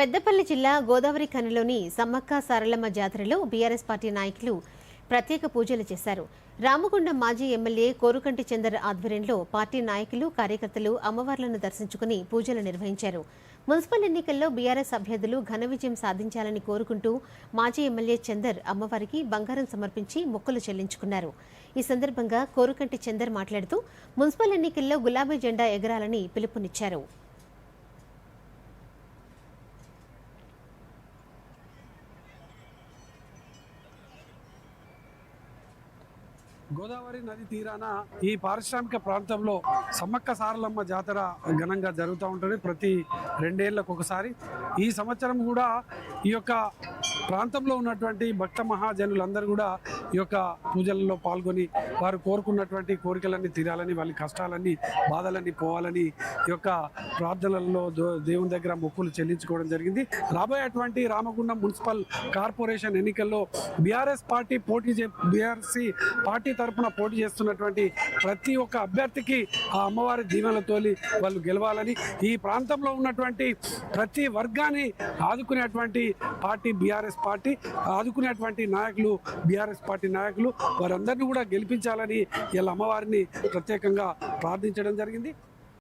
పెద్దపల్లి జిల్లా గోదావరి ఖనిలోని సమ్మక్క సారలమ్మ జాతరలో BRS party నాయకులు ప్రత్యేక పూజలు చేశారు. రామగుండం మాజీ ఎమ్మెల్యే కోరుకంటి చందర్ ఆధ్వర్యంలో పార్టీ నాయకులు కార్యకర్తలు అమ్మవార్లను దర్శించుకుని పూజలు నిర్వహించారు. మున్సిపల్ ఎన్నికల్లో బీఆర్ఎస్ అభ్యర్థులు ఘన విజయం సాధించాలని కోరుకుంటూ మాజీ ఎమ్మెల్యే చందర్ అమ్మవారికి బంగారం సమర్పించి మొక్కులు చెల్లించుకున్నారు. ఈ సందర్భంగా కోరుకంటి చందర్ మాట్లాడుతూ మున్సిపల్ ఎన్నికల్లో గులాబీ జెండా ఎగరాలని పిలుపునిచ్చారు. గోదావరి నది తీరాన ఈ పారిశ్రామిక ప్రాంతంలో సమ్మక్క సారలమ్మ జాతర ఘనంగా జరుగుతూ ఉంటుంది. ప్రతి రెండేళ్ళకు ఒకసారి. ఈ సంవత్సరం కూడా ఈ యొక్క ప్రాంతంలో ఉన్నటువంటి భక్త మహాజనులందరూ కూడా ఈ యొక్క పూజలలో పాల్గొని వారు కోరుకున్నటువంటి కోరికలన్నీ తీరాలని వాళ్ళ కష్టాలన్నీ బాధలన్నీ పోవాలని ఈ యొక్క ప్రార్థనలలో దో- దేవుని దగ్గర మొక్కులు చెల్లించుకోవడం జరిగింది. రాబోయేటువంటి రామగుండం మున్సిపల్ కార్పొరేషన్ ఎన్నికల్లో బీఆర్ఎస్ పార్టీ పోటీ చే బీఆర్సీ పార్టీ తరఫున పోటీ చేస్తున్నటువంటి ప్రతి ఒక్క అభ్యర్థికి ఆ అమ్మవారి దీవెనలతోలి వాళ్ళు గెలవాలని ఈ ప్రాంతంలో ఉన్నటువంటి ప్రతి వర్గాన్ని ఆదుకునేటువంటి పార్టీ బీఆర్ఎస్ పార్టీ ఆదుకునేటువంటి నాయకులు బీఆర్ఎస్ పార్టీ నాయకులు వారందరినీ కూడా గెలిపించాలని వీళ్ళ అమ్మవారిని ప్రత్యేకంగా ప్రార్థించడం జరిగింది.